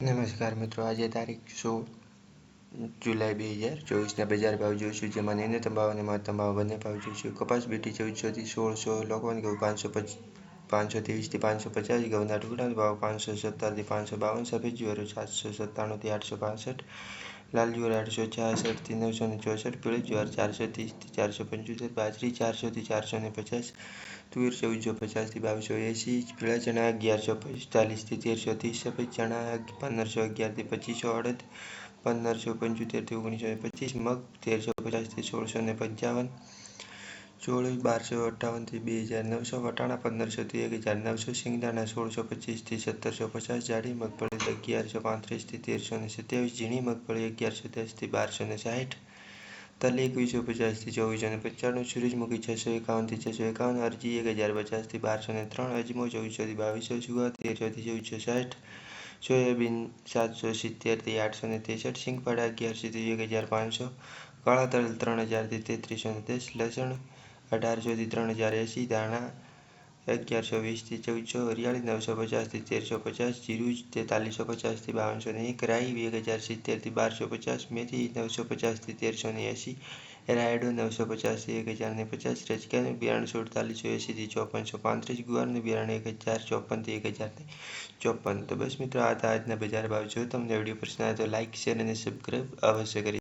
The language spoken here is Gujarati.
નમસ્કાર મિત્રો, આજે તારીખ સો જુલાઈ બે હજાર ચોવીસના બજાર ભાવ જોઈશું, જેમાં ન્યૂનતમ તંબાવ અને મહત્તમ ભાવ બંને ભાવ જોઈશું. કપાસ બીટી ચૌદસોથી સોળસો, લોકવન ઘઉં પાંચસો પાંચસો ત્રેવીસથી પાંચસો પચાસ ઘઉંના ટુકડાનો ભાવ પાંચસો સત્તરથી પાંચસો બાવન, સફેદ જુવારો સાતસો સત્તાણુંથી આઠસો પાસઠ લાલ જુવાર આઠસો છાસઠથી નવસો ને ચોસઠ, પીળી જુવાર ચારસો ત્રીસથી ચારસો પંચોતેર, બાજરી ચારસોથી ચારસો ને પચાસ, તુવેર ચૌદસો પચાસથી બાવીસો એંસી, પીળા ચણા અગિયારસો પિસ્તાલીસથી તેરસો ત્રીસ, સફેદ ચણા પંદરસો અગિયારથી પચીસો અડદ, પંદરસો પંચોતેરથી ઓગણીસો પચીસ, મગ તેરસો પચાસથી સોળસો ને પંચાવન ચોળ બારસો અઠ્ઠાવનથી બે હજાર નવસો, વટાણા પંદરસોથી એક હજાર નવસો સિંગદાણા સોળસો પચીસથી સત્તરસો પચાસ, જાડી મગફળી અગિયારસો પાંત્રીસથી તેરસો ને સત્યાવીસ, ઝીણી મગફળી અગિયારસો દસથી બારસો ને સાઠ તલ એકવીસો પચાસથી ચોવીસો ને પંચાણું સૂરજમુખી છસો એકાવનથી છસો એકાવન, અરજી એક હજાર પચાસથી બારસો ને ત્રણ, અજમો ચૌદસોથી બાવીસો જુવાર તેરસોથી ચૌદસો સાઠ સોયાબીન સાતસો સિત્તેરથી આઠસો ને ત્રેસઠ સિંગપાડા અગિયારસોથી એક હજાર પાંચસો, કાળા તલ ત્રણ હજારથી તેત્રીસો ને દસ, લસણ અઢારસોથી ત્રણ હજાર એંસી ધાણા અગિયારસો વીસથી ચૌદસો, હરિયાળી નવસો પચાસથી તેરસો પચાસ જીરું તેતાલીસો પચાસથી બાવનસો ને એક રાઈ એક હજાર સિત્તેરથી બારસો પચાસ, મેથી નવસો પચાસથી તેરસો ને એંસી રાયડો નવસો પચાસથી એક હજાર ને પચાસ, રજકાનું બિયારણ સુડતાલીસો એંસીથી ચોપનસો પાંત્રીસ, ગુવારનું બિયારણ એક હજાર ચોપનથી એક હજાર ને ચોપન. તો બસ મિત્રો, આ હતા આજના બજાર ભાવ. જો તમને વીડિયો પસંદ આવે તો લાઇક શેર અને સબસ્ક્રાઈબ અવશ્ય કરી